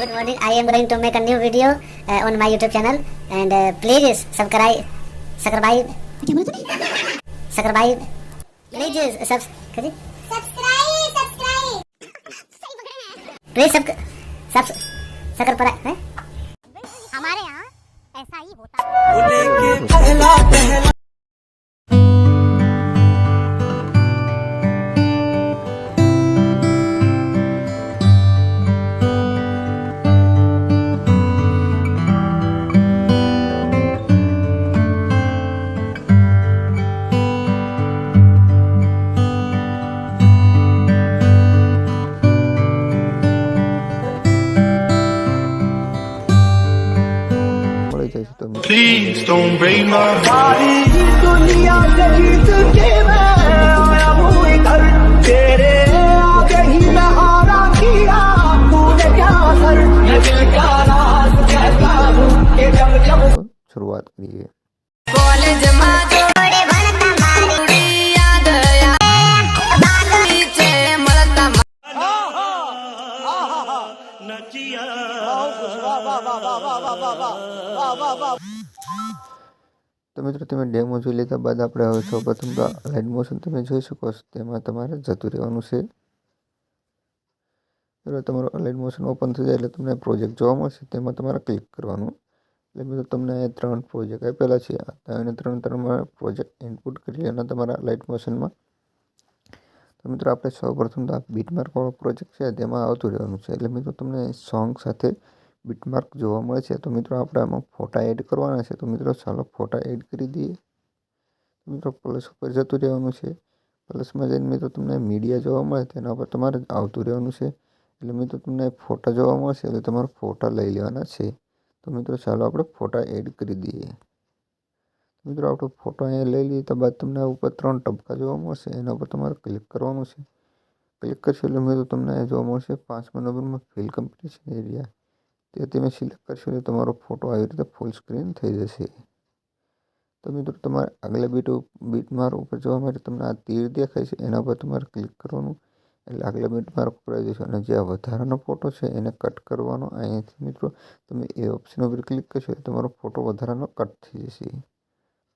Good morning. I am going to make a new video uh, on my YouTube channel, and uh, please subscribe, subscribe, subscribe. Please sub, Subscribe, subscribe. Please sub, subscribe. Don't break my heart. તો મિત્રો, તમે demo જોઈ લીધા બાદ આપણે હવે સૌપ્રથમ તો લાઇટ મોશન તમે જોઈ શકો છો. તેમાં તમારે જતું રહેવાનું છે. એટલે તમારું લાઈટ મોશન ઓપન થઈ જાય એટલે તમને પ્રોજેક્ટ જોવા મળશે. તેમાં તમારે ક્લિક કરવાનું. એટલે મિત્રો, તમને ત્રણ પ્રોજેક્ટ આપેલા છે. અને ત્રણે ત્રણ ત્રણમાં પ્રોજેક્ટ ઇનપુટ કરી લેવાના તમારા લાઇટ મોશનમાં તો મિત્રો, આપણે સૌપ્રથમ તો આ બીટમાર્કવાળો પ્રોજેક્ટ છે. તેમાં આવતું રહેવાનું છે. એટલે મિત્રો, તમને સોંગ સાથે બીટમાર્ક જોવા મળે છે. તો મિત્રો આપણે આમાં ફોટા એડ કરવાના છે. તો મિત્રો ચાલો ફોટા એડ કરી દઈએ. મિત્રો પ્લસ ઉપર જતું રહેવાનું છે. પ્લસમાં જઈને મિત્રો તમને મીડિયા જોવા મળે તેના પર તમારે આવતું રહેવાનું છે. એટલે મિત્રો તમને ફોટા જોવા મળશે એટલે તમારે ફોટા લઈ લેવાના છે. તો મિત્રો ચાલો આપણે ફોટા એડ કરી દઈએ. મિત્રો આપણો ફોટો અહીંયા લઈ તો બાદ તમને ઉપર ત્રણ ટપકા જોવા મળશે. એના ઉપર તમારે ક્લિક કરવાનું છે. ક્લિક કરશો એટલે મિત્રો તમને જોવા મળશે પાંચમા નંબરમાં ફિલ કમ્પિટિશન એરિયા તે તમે સિલેક્ટ કરશો તો તમારો ફોટો આવી રીતે ફૂલ સ્ક્રીન થઈ જશે. તો મિત્રો, તમારે આગલા બીટ બીટ માર ઉપર જવા માટે તમને આ તીર દેખાય છે, એના પર તમારે ક્લિક કરવાનું. એટલે આગલા બીટ માર્ક ઉપર આવી જશે અને જે આ વધારાનો ફોટો છે, એને કટ કરવાનો. અહીંયાથી મિત્રો, તમે એ ઓપ્શન ઉપર ક્લિક કરશો એટલે તમારો ફોટો વધારાનો કટ થઈ જશે.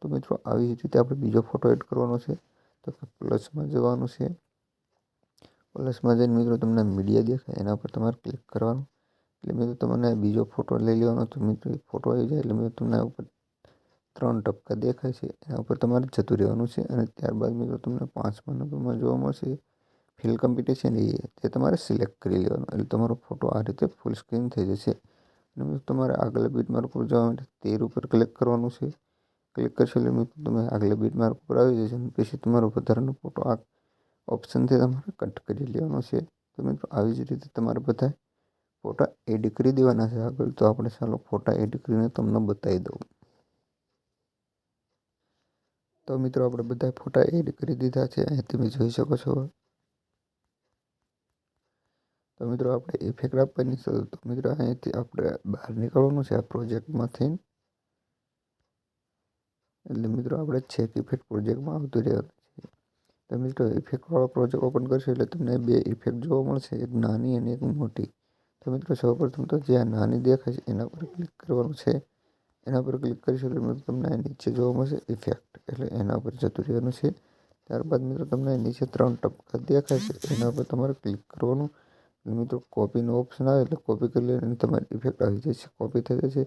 તો મિત્રો, આવી જ રીતે આપણે બીજો ફોટો એડ કરવાનો છે. તો પ્લસમાં જવાનું છે. પ્લસમાં જઈને મિત્રો તમને મીડિયા દેખાય, એના પર તમારે ક્લિક કરવાનું. એટલે મિત્રો તમને બીજો ફોટો લઈ લેવાનો તો મિત્રો એ ફોટો આવી જાય એટલે મિત્રો તમને ઉપર ત્રણ ટપકા દેખાય છે. એના ઉપર તમારે જતું રહેવાનું છે અને ત્યારબાદ મિત્રો તમને પાંચમા નંબરમાં જોવા મળશે ફિલ કોમ્પિટિશન એ તે તમારે સિલેક્ટ કરી લેવાનું. એટલે તમારો ફોટો આ રીતે ફૂલ સ્ક્રીન થઈ જશે. અને મિત્રો તમારે આગળ બીટમાર્ક ઉપર જવા માટે તેર ઉપર ક્લિક કરવાનું છે. ક્લિક કરશો એટલે મિત્રો તમે આગળ બીટમાર્ક ઉપર આવી જશે અને પછી તમારો વધારાનો ફોટો આ ઓપ્શનથી તમારે કટ કરી લેવાનો છે. તો મિત્રો, આવી જ રીતે તમારે બધા ફોટા એડ કરી દેવાના છે આગળ, તો આપણે ચાલો ફોટા એડ કરીને તમને બતાવી દઉં. તો મિત્રો, આપણે બધા ફોટા એડ કરી દીધા છે. અહીં તમે જોઈ શકો છો. તો મિત્રો, આપણે ઇફેક્ટ આપવાની છે તો મિત્રો, અહીંથી આપણે બહાર નીકળવાનું છે આ પ્રોજેક્ટમાંથી. એટલે મિત્રો, આપણે છેક ઇફેક્ટ પ્રોજેક્ટમાં આવતું રહેવાનું છે. તો મિત્રો, ઇફેક્ટવાળો પ્રોજેક્ટ ઓપન કરશો એટલે તમને બે ઇફેક્ટ જોવા મળશે. એક નાની અને એક મોટી. તો મિત્રો સૌપ્રથમ તો જે આ નાની દેખાય છે, એના પર ક્લિક કરવાનું છે. એના પર ક્લિક કરીશું એટલે મિત્રો તમને નીચે જોવા મળશે ઇફેક્ટ એટલે એના પર જતું રહેવાનું છે. ત્યારબાદ મિત્રો, તમને નીચે ત્રણ ટપકા દેખાય છે. એના પર તમારે ક્લિક કરવાનું. મિત્રો કોપીનો ઓપ્શન આવે, એટલે કોપી કરી લઈને તમારી ઇફેક્ટ આવી જાય છે કોપી થઈ જાય છે.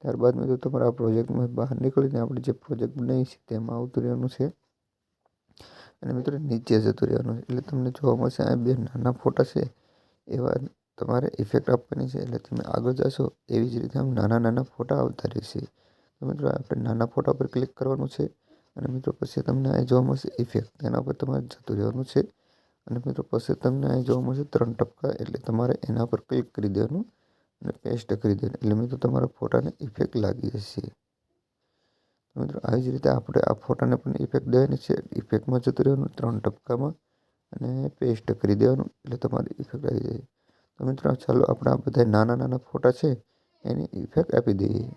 ત્યારબાદ મિત્રો, તમારા પ્રોજેક્ટમાં બહાર નીકળીને આપણે જે પ્રોજેક્ટ બનાવી છે, તેમાં આવતું રહેવાનું છે. અને મિત્રો, નીચે જતું રહેવાનું છે. એટલે તમને જોવા મળશે, આ બે નાના ફોટા છે. એવા તમારે ઇફેક્ટ આપવાની છે એટલે તમે આગળ જશો એવી જ રીતે આમ નાના નાના ફોટા આવતા રહેશે. તો મિત્રો આપણે નાના ફોટા પર ક્લિક કરવાનું છે અને મિત્રો પછી તમને અહીં જોવા મળશે ઇફેક્ટ એના પર તમારે જતું રહેવાનું છે અને મિત્રો પછી તમને અહીં જોવા મળશે ત્રણ ટપકા એટલે તમારે એના પર ક્લિક કરી દેવાનું અને પેસ્ટ કરી દેવાનું. એટલે મિત્રો તમારા ફોટાને ઇફેક્ટ લાગી જશે. તો મિત્રો આવી જ રીતે આપણે આ ફોટાને પણ ઇફેક્ટ દેવાની છે. ઇફેક્ટમાં જતું રહેવાનું ત્રણ ટપકામાં અને પેસ્ટ કરી દેવાનું એટલે તમારી ઇફેક્ટ આવી જાય. તો મિત્રો, ચાલો આપણે બધા નાના નાના ફોટા છે, એની ઇફેક્ટ આપી દઈએ.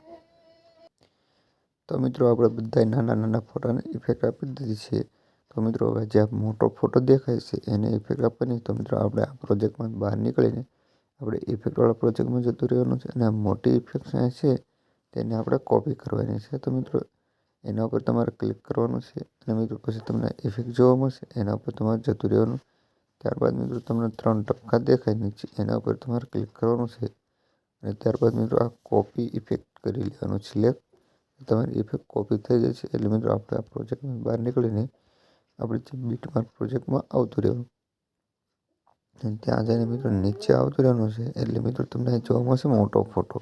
તો મિત્રો, આપણે બધા નાના નાના ફોટાને ઇફેક્ટ આપી દીધી છે. તો મિત્રો, હવે જે મોટો ફોટો દેખાય છે, એને ઇફેક્ટ આપવાની, તો મિત્રો, આપણે આ પ્રોજેક્ટમાં બહાર નીકળીને આપણે ઇફેક્ટવાળા પ્રોજેક્ટમાં જતું રહેવાનું છે અને આ મોટી ઇફેક્ટ છે, તેને આપણે કોપી કરવાની છે. તો મિત્રો, એના ઉપર તમારે ક્લિક કરવાનું છે અને મિત્રો, પછી તમને ઇફેક્ટ જોવા મળશે, એના ઉપર તમારે જતું રહેવાનું ત્યારબાદ મિત્રો તમને ત્રણ ટપકા દેખાય નીચે, એના ઉપર તમારે ક્લિક કરવાનું છે. અને ત્યારબાદ મિત્રો આ કોપી ઇફેક્ટ કરી લેવાનું સિલેક્ટ તમારી ઇફેક્ટ કોપી થઈ જશે એટલે મિત્રો આપણે આ પ્રોજેક્ટમાં બહાર નીકળીને આપણે જે બીટમાર્ક પ્રોજેક્ટમાં આવતું રહેવાનું. અને ત્યાં જઈને મિત્રો નીચે આવતું રહેવાનું છે. એટલે મિત્રો તમને જોવા મળશે મોટો ફોટો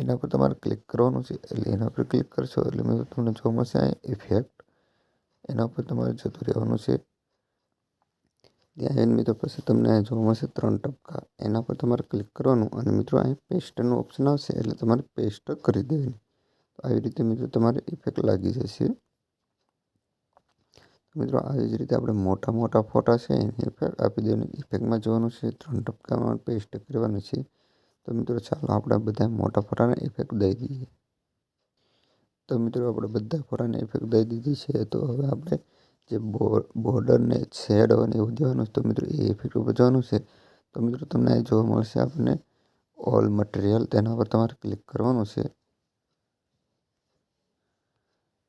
એના પર તમારે ક્લિક કરવાનું છે. એટલે એના પર ક્લિક કરશો એટલે મિત્રો તમને જોવા મળશે અહીં ઇફેક્ટ એના પર તમારે જતું રહેવાનું છે. ત્યાં જઈને મિત્રો પછી તમને જોવા મળશે ત્રણ ટપકા. એના પર તમારે ક્લિક કરવાનું અને મિત્રો અહીં પેસ્ટનું ઓપ્શન આવશે એટલે તમારે પેસ્ટ કરી દેવાની. તો આવી રીતે મિત્રો તમારે ઇફેક્ટ લાગી જશે. મિત્રો આવી જ રીતે આપણે મોટા મોટા ફોટા છે એની ઇફેક્ટ આપી દેવાની. ઇફેક્ટમાં જોવાનું છે ત્રણ ટપકામાં પેસ્ટ કરવાનું છે. તો મિત્રો ચાલો આપણે બધા મોટા ફોટાને ઇફેક્ટ દઈ દઈએ. તો મિત્રો આપણે બધા ફોટાને ઇફેક્ટ દઈ દીધી છે. તો હવે આપણે જે બોર્ડરને શેડ અને એવું દેવાનું છે, તો મિત્રો એ ઇફેક્ટ ઉપર જવાનું છે. તો મિત્રો તમને અહીં જોવા મળશે આપણને ઓલ મટીરિયલ તેના પર તમારે ક્લિક કરવાનું છે.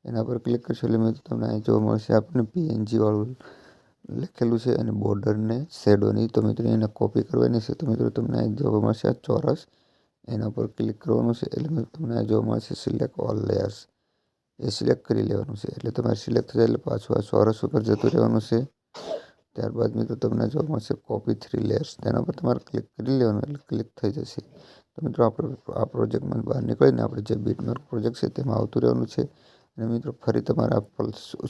એના પર ક્લિક કરશો એટલે મિત્રો તમને અહીં જોવા મળશે આપણને પીએનજી વાળું લખેલું છે અને બોર્ડરને શેડોની. તો મિત્રો એને કોપી કરવાની છે. તો મિત્રો તમને અહીં જોવા મળશે ચોરસ. એના પર ક્લિક કરવાનું છે એટલે મિત્રો તમને જોવા મળશે સિલેક્ટ ઓલ લેયર્સ એ સિલેક્ટ કરી લેવાનું છે. એટલે તમારે સિલેક્ટ થઈ એટલે પાછું આ ચોરસ ઉપર જતું રહેવાનું છે. ત્યારબાદ મિત્રો તમને જોવા મળશે કોપી થ્રી લેયર્સ તેના પર તમારે ક્લિક કરી લેવાનું એટલે ક્લિક થઈ જશે. તો મિત્રો આપણે આ પ્રોજેક્ટમાં બહાર નીકળીને આપણે જે બીટમાર્ક પ્રોજેક્ટ છે તેમાં આવતું રહેવાનું છે. અને મિત્રો ફરી તમારે આ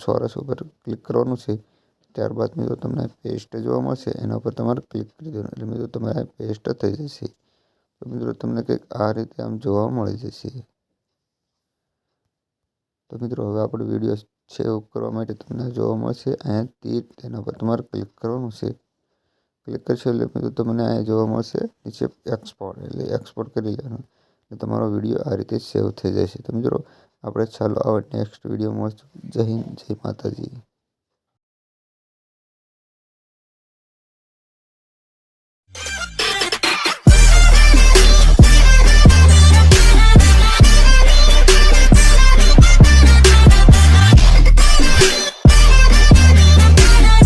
ચોરસ ઉપર ક્લિક કરવાનું છે. ત્યારબાદ મિત્રો તમને પેસ્ટ જોવા મળશે. એના ઉપર તમારે ક્લિક કરી દેવાનું. એટલે મિત્રો તમારે પેસ્ટ થઈ જશે. તો મિત્રો તમને કંઈક આ રીતે આમ જોવા મળી જશે. તો મિત્રો હવે આપણે વીડિયો સેવ કરવા માટે તમને જોવા મળશે અહીંયા તીર તેના પર તમારે ક્લિક કરવાનું છે. ક્લિક કરશો એટલે મિત્રો તમને અહીંયા જોવા મળશે નીચે એક્સપોર્ટ એટલે એક્સપોર્ટ કરી લેવાનું. એટલે તમારો વીડિયો આ રીતે સેવ થઈ જશે. તો મિત્રો, આપણે ચાલો હવે નેક્સ્ટ વીડિયો મળશું જય હિન્દ, જય માતાજી.